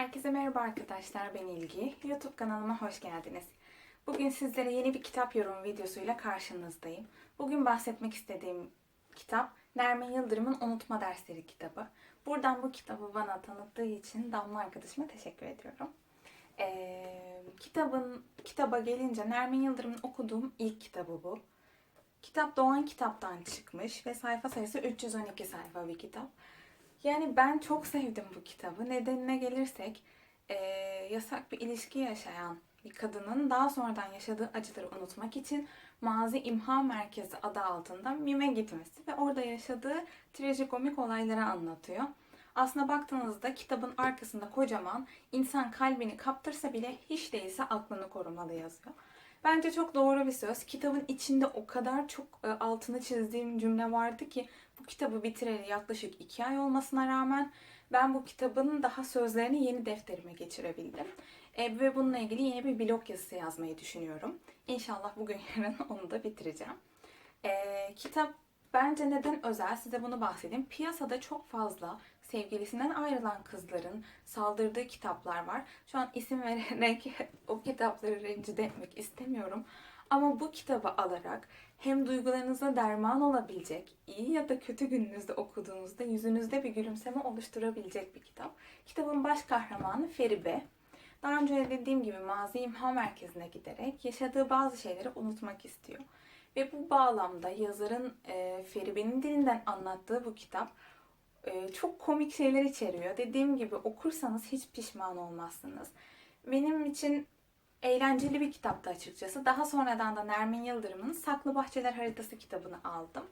Herkese merhaba arkadaşlar ben İlgi. YouTube kanalıma hoş geldiniz. Bugün sizlere yeni bir kitap yorum videosuyla karşınızdayım. Bugün bahsetmek istediğim kitap Nermin Yıldırım'ın Unutma Dersleri kitabı. Buradan bu kitabı bana tanıttığı için Damla arkadaşıma teşekkür ediyorum. Ee, kitabın kitaba gelince Nermin Yıldırım'ın okuduğum ilk kitabı bu. Kitap Doğan Kitap'tan çıkmış ve sayfa sayısı 312 sayfa bir kitap. Yani ben çok sevdim bu kitabı. Nedenine gelirsek eee, yasak bir ilişki yaşayan bir kadının daha sonradan yaşadığı acıları unutmak için Mazi İmha Merkezi adı altında MİM'e gitmesi ve orada yaşadığı trajikomik olayları anlatıyor. Aslına baktığınızda kitabın arkasında kocaman insan kalbini kaptırsa bile hiç değilse aklını korumalı yazıyor. Bence çok doğru bir söz. Kitabın içinde o kadar çok e, altını çizdiğim cümle vardı ki bu kitabı bitireli yaklaşık iki ay olmasına rağmen ben bu kitabın daha sözlerini yeni defterime geçirebildim. E, ve bununla ilgili yeni bir blog yazısı yazmayı düşünüyorum. İnşallah bugün yarın onu da bitireceğim. E, kitap bence neden özel size bunu bahsedeyim. Piyasada çok fazla sevgilisinden ayrılan kızların saldırdığı kitaplar var. Şu an isim vererek o kitapları rencide etmek istemiyorum. Ama bu kitabı alarak hem duygularınıza derman olabilecek, iyi ya da kötü gününüzde okuduğunuzda yüzünüzde bir gülümseme oluşturabilecek bir kitap. Kitabın baş kahramanı Feribe. Daha önce de dediğim gibi mazi imha merkezine giderek yaşadığı bazı şeyleri unutmak istiyor. Ve bu bağlamda yazarın e, Feribe'nin dilinden anlattığı bu kitap e, çok komik şeyler içeriyor. Dediğim gibi okursanız hiç pişman olmazsınız. Benim için eğlenceli bir kitaptı açıkçası. Daha sonradan da Nermin Yıldırım'ın Saklı Bahçeler Haritası kitabını aldım.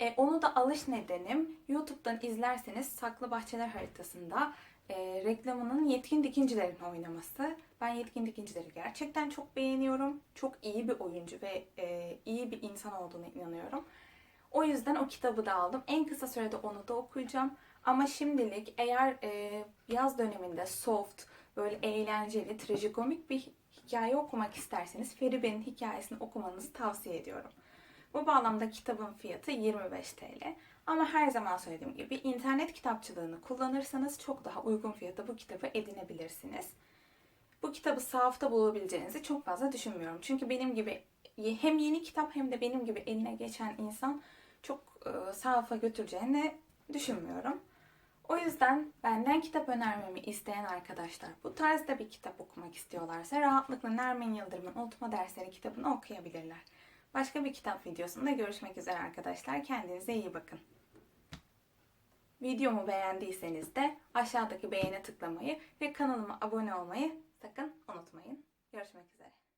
E, onu da alış nedenim YouTube'dan izlerseniz Saklı Bahçeler Haritası'nda e, reklamının Yetkin Dikincilerin oynaması. Ben Yetkin Dikincileri gerçekten çok beğeniyorum. Çok iyi bir oyuncu ve e, iyi bir insan olduğuna inanıyorum. O yüzden o kitabı da aldım. En kısa sürede onu da okuyacağım. Ama şimdilik eğer e, yaz döneminde soft, böyle eğlenceli, trajikomik bir hikaye okumak isterseniz Feribe'nin hikayesini okumanızı tavsiye ediyorum. Bu bağlamda kitabın fiyatı 25 TL. Ama her zaman söylediğim gibi internet kitapçılığını kullanırsanız çok daha uygun fiyata bu kitabı edinebilirsiniz. Bu kitabı sahafta bulabileceğinizi çok fazla düşünmüyorum. Çünkü benim gibi hem yeni kitap hem de benim gibi eline geçen insan çok e, sahafa götüreceğini düşünmüyorum. O yüzden benden kitap önermemi isteyen arkadaşlar bu tarzda bir kitap okumak istiyorlarsa rahatlıkla Nermin Yıldırım'ın Unutma Dersleri kitabını okuyabilirler. Başka bir kitap videosunda görüşmek üzere arkadaşlar. Kendinize iyi bakın. Videomu beğendiyseniz de aşağıdaki beğene tıklamayı ve kanalıma abone olmayı sakın unutmayın. Görüşmek üzere.